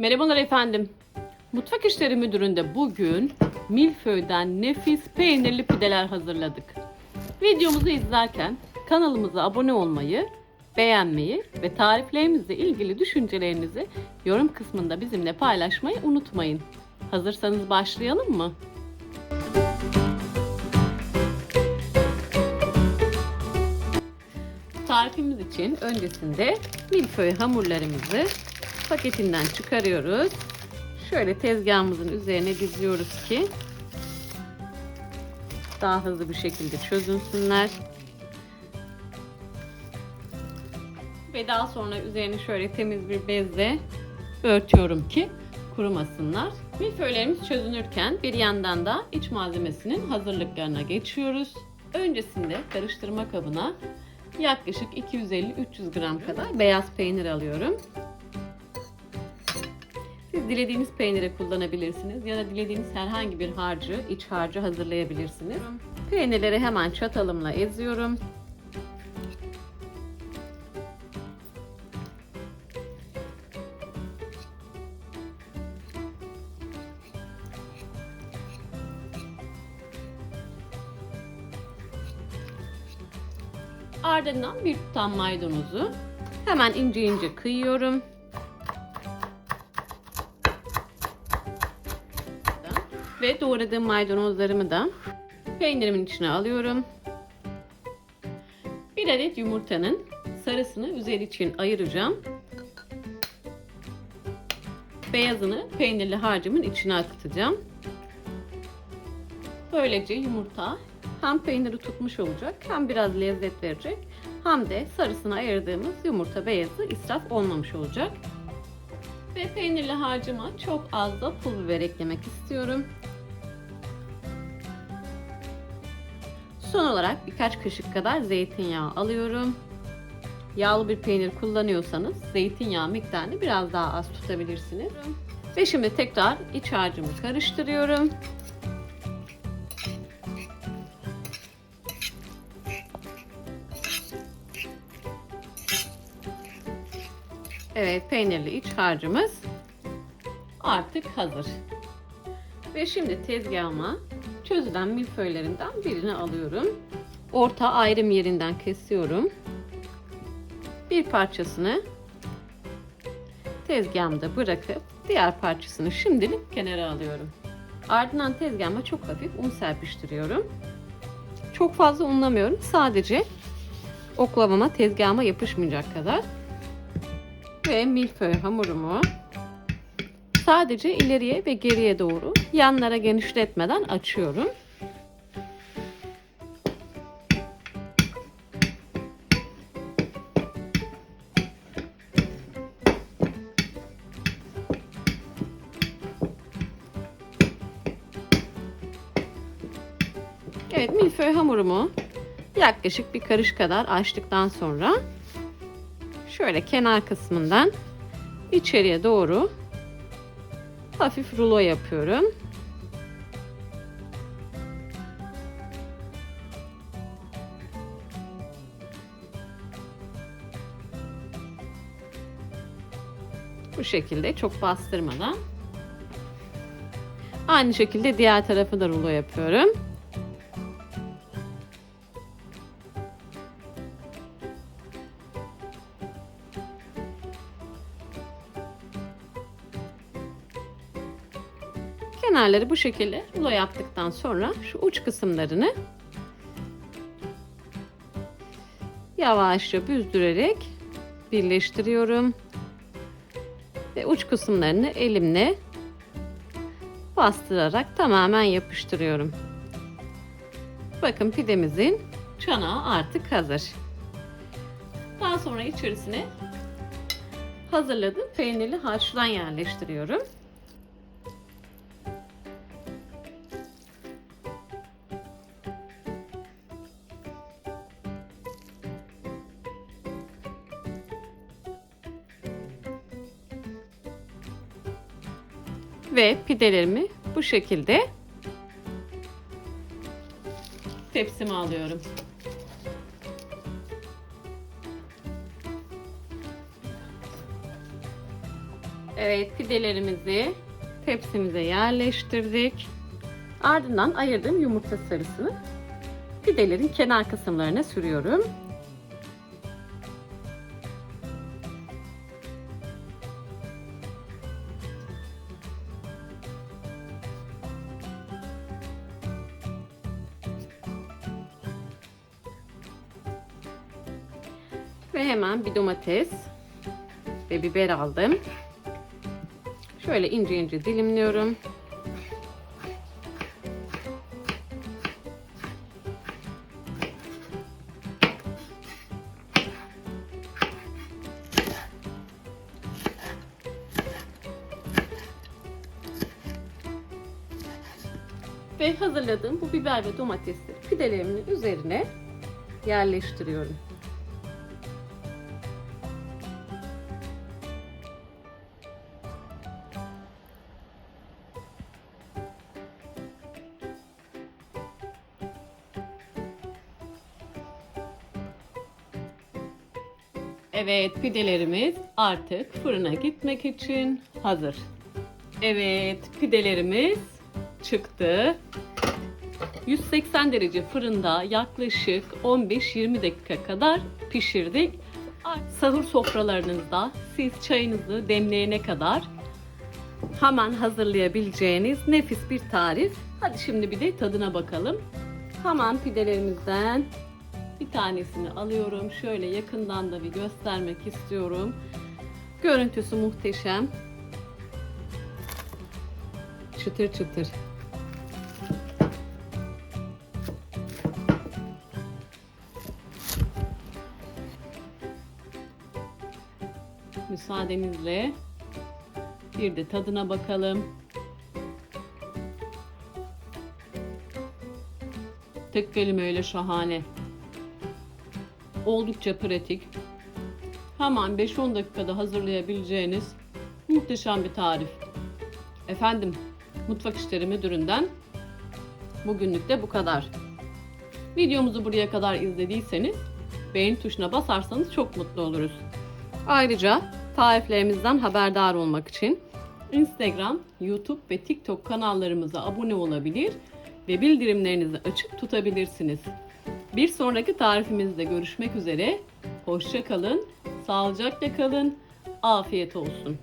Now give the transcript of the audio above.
Merhabalar efendim. Mutfak İşleri Müdürü'nde bugün milföyden nefis peynirli pideler hazırladık. Videomuzu izlerken kanalımıza abone olmayı, beğenmeyi ve tariflerimizle ilgili düşüncelerinizi yorum kısmında bizimle paylaşmayı unutmayın. Hazırsanız başlayalım mı? Tarifimiz için öncesinde milföy hamurlarımızı paketinden çıkarıyoruz. Şöyle tezgahımızın üzerine diziyoruz ki daha hızlı bir şekilde çözünsünler. Ve daha sonra üzerini şöyle temiz bir bezle örtüyorum ki kurumasınlar. Milföylerimiz çözünürken bir yandan da iç malzemesinin hazırlıklarına geçiyoruz. Öncesinde karıştırma kabına yaklaşık 250-300 gram kadar beyaz peynir alıyorum. Siz dilediğiniz peyniri kullanabilirsiniz ya da dilediğiniz herhangi bir harcı, iç harcı hazırlayabilirsiniz. Peynirleri hemen çatalımla eziyorum. Ardından bir tutam maydanozu hemen ince ince kıyıyorum. Ve doğradığım maydanozlarımı da peynirimin içine alıyorum. Bir adet yumurtanın sarısını üzeri için ayıracağım. Beyazını peynirli harcımın içine akıtacağım. Böylece yumurta hem peyniri tutmuş olacak hem biraz lezzet verecek hem de sarısını ayırdığımız yumurta beyazı israf olmamış olacak. Ve peynirli harcıma çok az da pul biber eklemek istiyorum. Son olarak birkaç kaşık kadar zeytinyağı alıyorum. Yağlı bir peynir kullanıyorsanız zeytinyağı miktarını biraz daha az tutabilirsiniz. Ve şimdi tekrar iç harcımı karıştırıyorum. Evet peynirli iç harcımız artık hazır. Ve şimdi tezgahıma çözülen milföylerinden birini alıyorum. Orta ayrım yerinden kesiyorum. Bir parçasını tezgahımda bırakıp diğer parçasını şimdilik kenara alıyorum. Ardından tezgahıma çok hafif un serpiştiriyorum. Çok fazla unlamıyorum. Sadece oklavama tezgahıma yapışmayacak kadar. Ve milföy hamurumu sadece ileriye ve geriye doğru yanlara genişletmeden açıyorum. Evet milföy hamurumu yaklaşık bir karış kadar açtıktan sonra şöyle kenar kısmından içeriye doğru hafif rulo yapıyorum. Bu şekilde çok bastırmadan. Aynı şekilde diğer tarafı da rulo yapıyorum. Kenarları bu şekilde rulo yaptıktan sonra şu uç kısımlarını yavaşça büzdürerek birleştiriyorum. Ve uç kısımlarını elimle bastırarak tamamen yapıştırıyorum. Bakın pidemizin çanağı artık hazır. Daha sonra içerisine hazırladığım peynirli harçtan yerleştiriyorum. Ve pidelerimi bu şekilde tepsime alıyorum. Evet pidelerimizi tepsimize yerleştirdik. Ardından ayırdığım yumurta sarısını pidelerin kenar kısımlarına sürüyorum. Ve hemen bir domates ve biber aldım. Şöyle ince ince dilimliyorum. Ve hazırladığım bu biber ve domatesleri pidelerimin üzerine yerleştiriyorum. Evet pidelerimiz artık fırına gitmek için hazır. Evet pidelerimiz çıktı. 180 derece fırında yaklaşık 15-20 dakika kadar pişirdik. Sahur sofralarınızda siz çayınızı demleyene kadar hemen hazırlayabileceğiniz nefis bir tarif. Hadi şimdi bir de tadına bakalım. Hemen pidelerimizden bir tanesini alıyorum. Şöyle yakından da bir göstermek istiyorum. Görüntüsü muhteşem. Çıtır çıtır. Müsaadenizle bir de tadına bakalım. Tek kelimeyle şahane. Oldukça pratik. Hemen 5-10 dakikada hazırlayabileceğiniz muhteşem bir tarif. Efendim, Mutfak İşleri Müdürü'nden bugünlük de bu kadar. Videomuzu buraya kadar izlediyseniz beğen tuşuna basarsanız çok mutlu oluruz. Ayrıca tariflerimizden haberdar olmak için Instagram, YouTube ve TikTok kanallarımıza abone olabilir ve bildirimlerinizi açık tutabilirsiniz. Bir sonraki tarifimizde görüşmek üzere. Hoşça kalın, sağlıcakla kalın, afiyet olsun.